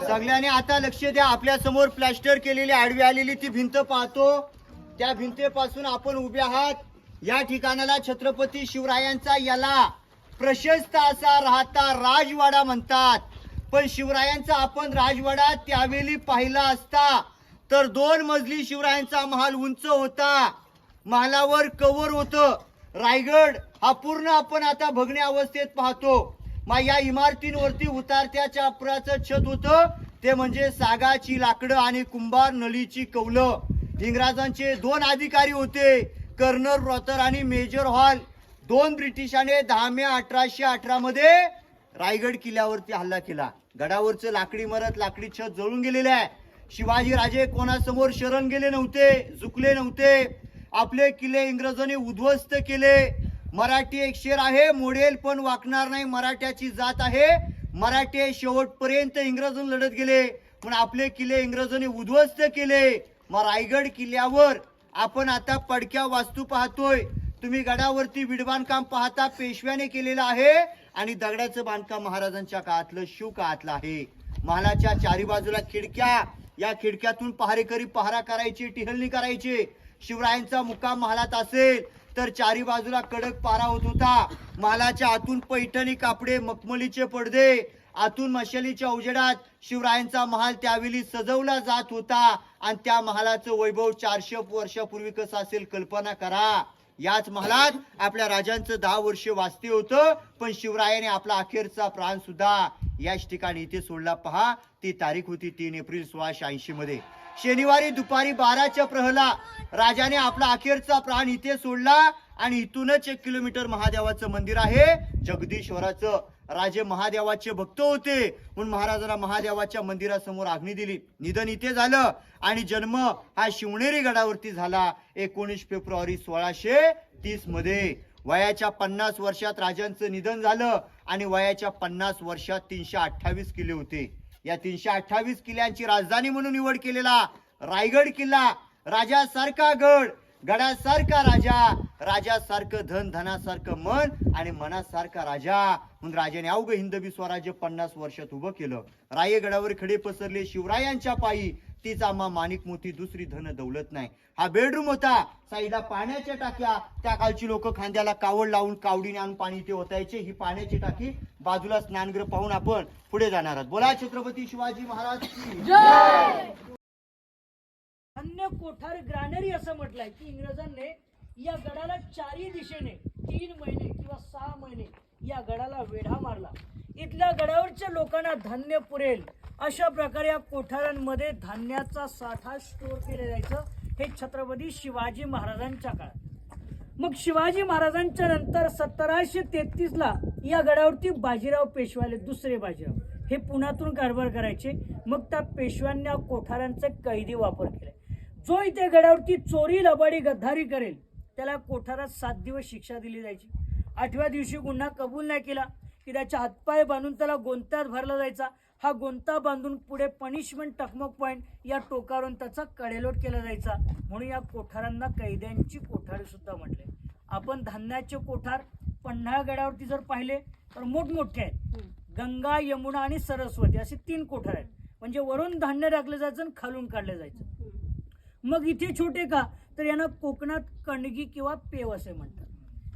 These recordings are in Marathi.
सगळ्यांनी आता लक्ष द्या आपल्यासमोर प्लॅस्टर केलेली आडवी आलेली ती भिंत पाहतो. त्या भिंतीपासून आपण उभे आहात. या ठिकाणाला छत्रपती शिवरायांचा याला प्रशस्त असा राहता राजवाडा म्हणतात. पण शिवरायांचा आपण राजवाडा त्यावेळी पाहिला असता तर दोन मजली शिवरायांचा महाल उंच होता. महालावर कवर होतं. रायगड हा पूर्ण आपण आता भगण्या अवस्थेत पाहतो. मग या इमारतींवरती उतारत्या चापराचं छत होतं. ते म्हणजे सागाची लाकडं आणि कुंभार नळीची कौलं. इंग्रजांचे दोन अधिकारी होते कर्नल रॉथर आणि मेजर हॉल. दोन ब्रिटिशाने दहा मे अठराशे अठरा मध्ये रायगड किल्ल्यावरती हल्ला केला. गडावरचं लाकडी मरत लाकडी छत जळून गेलेलं आहे. शिवाजीराजे कोणासमोर शरण गेले नव्हते झुकले नव्हते. आपले किल्ले इंग्रजांनी उद्ध्वस्त केले. मराठी एक शेर आहे मोडेल पण वाकणार नाही मराठ्याची जात आहे. मराठी शेवटपर्यंत इंग्रजांना लढत गेले पण आपले किल्ले इंग्रजांनी उद्ध्वस्त केले. मग रायगड किल्ल्यावर आपण आता पडक्या वास्तू पाहतोय. तुम्ही गडावरती विडबांधकाम पाहता पेशव्याने केलेलं आहे आणि दगडाचं बांधकाम महाराजांच्या काळातलं शिव काळातलं आहे. महालाच्या चारी बाजूला खिडक्या या खिडक्यातून पहारेकरी पहारा करायचे टिहलणी करायचे. शिवरायांचा मुक्काम महालात असेल. तर चारी बाजूला कडक पारा होत होता. मालाच्या आतून पैठणी कापडे मखमलीचे पडदे आतून मशालीच्या उजेडात शिवरायांचा महाल त्यावेळी सजवला जात होता. आणि त्या महालाचं वैभव चारशे वर्षापूर्वी कसं असेल कल्पना करा. याच महालात आपल्या राजांचं दहा वर्ष वाचते होतं पण शिवरायाने आपला अखेरचा प्राण सुद्धा याच ठिकाणी इथे सोडला. पहा ती तारीख होती तीन एप्रिल सोळाशे ऐंशी मध्ये शनिवारी दुपारी बाराच्या प्रहला राजाने आपला अखेरचा प्राण इथे सोडला आणि इथूनच एक किलोमीटर महादेवाचं मंदिर आहे. जगदीश्वराचं. राजे महादेवाचे भक्त होते. म्हणून महाराजांना महादेवाच्या मंदिरासमोर आग्नी दिली. निधन इथे झालं आणि जन्म हा शिवनेरी गडावरती झाला. एकोणीस फेब्रुवारी सोळाशे तीसमध्ये. वयाच्या पन्नास वर्षात राजांचं निधन झालं आणि वयाच्या पन्नास वर्षात तीनशे अठ्ठावीस किल्ले होते. या तीनशे अठ्ठावीस किल्ल्यांची राजधानी म्हणून निवड केलेला रायगड किल्ला राजासारखा गड गडासारखा राजा राजासारखं धन धनासारखं मन आणि मनासारखा राजा. म्हणून राजाने अवघ हिंदवी स्वराज्य पन्नास वर्षात उभं केलं. रायगडावर खडे पसरले शिवरायांच्या पायी. तीच आम्हा माणिक मोती दुसरी धन दौलत नाही. हा बेडरूम होता. साईडला पाण्याच्या टाक्या. त्या काळची लोक खांद्याला कावड लावून कावडीने आणून पाणी ते ओतायचे. ही पाण्याची टाकी बाजूला स्नानगृह पाहून आपण पुढे जाणार आहोत. बोला छत्रपती शिवाजी महाराज अन्य कोठार ग्रॅनरी असं म्हटलंय की इंग्रजांनी या गडाला चारही दिशेने तीन महिने किंवा सहा महिने या गडाला वेढा मारला. इथल्या गडावरच्या लोकांना धान्य पुरेल. अशा प्रकारे या कोठारांमध्ये धान्याचा साठा स्टोअर केले जायचं. हे छत्रपती शिवाजी महाराजांच्या काळात. मग शिवाजी महाराजांच्या नंतर सतराशे तेहतीसला या गडावरती बाजीराव पेशवाले दुसरे बाजीराव. हे पुण्यातून कारभार करायचे. मग त्या पेशव्यांनी या कोठारांचे कैदी वापर केला. जो इथे गडावरती चोरी लबाडी गद्दारी करेल त्याला कोठारात सात दिवस शिक्षा दिली जायची. आठव्या दिवशी गुन्हा कबूल नाही केला की त्याच्या हातपाय बांधून त्याला गोंत्यात भरला जायचा. हा गोंता बांधून पुढे पनिशमेंट टकमक पॉईंट या टोकावरून त्याचा कडेलोट केला जायचा. म्हणून या कोठारांना कैद्यांची कोठारे सुद्धा म्हटले. आपण धान्याचे कोठार पन्हाळा गडावरती जर पाहिले तर मोठमोठे आहेत. गंगा यमुना आणि सरस्वती असे तीन कोठार आहेत. म्हणजे वरून धान्य टाकलं जायचं आणि खालून काढलं जायचं. मग इथे छोटे का? तर यांना कोकणात कणगी किंवा पेव असे म्हणतात.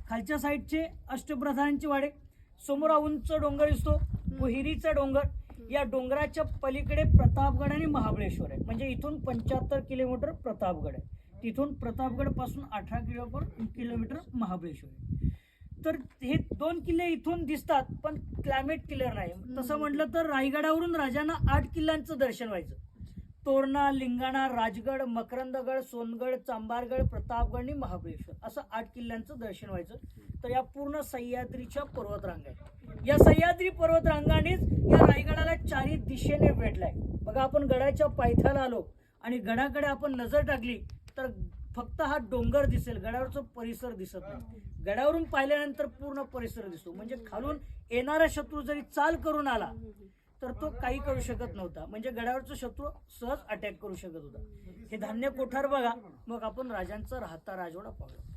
खालच्या साईडचे अष्टप्रधानांचे वाडे. समोर उंच डोंगर दिसतो. गुहिरीचा डोंगर. या डोंगराच्या पलीकडे प्रतापगड आणि महाबळेश्वर आहे. म्हणजे इथून पंच्याहत्तर किलोमीटर प्रतापगड आहे. तिथून प्रतापगडपासून अठरा किलोमीटर किलोमीटर महाबळेश्वर आहे. तर हे दोन किल्ले इथून दिसतात पण क्लायमेट क्लिअर नाही. तसं म्हटलं तर रायगडावरून राजांना आठ किल्ल्यांचं दर्शन व्हायचं. तोरणा लिंगाणा राजगड मकरंदगड सोनगड चांबारगड प्रतापगड आणि महाबळेश्वर असं आठ किल्ल्यांचं दर्शन व्हायचं. तर या पूर्ण सह्याद्रीच्या पर्वतरांगा आहेत. या सह्याद्री पर्वतरांगानेच या रायगडाला चारी दिशेने वेढलाय. बघा आपण गडाच्या पायथ्याला आलो आणि गडाकडे आपण नजर टाकली तर फक्त हा डोंगर दिसेल. गडावरचा परिसर दिसत नाही. गडावरून पाहिल्यानंतर पूर्ण परिसर दिसतो. म्हणजे खालून येणारा शत्रू जरी चाल करून आला तर तो काही करू शकत नव्हता. म्हणजे गडावरचा शत्रू सहज अटॅक करू शकत होता. हे धान्य कोठार बघा. मग आपण राजांचा राहता राजवाडा पाहूया.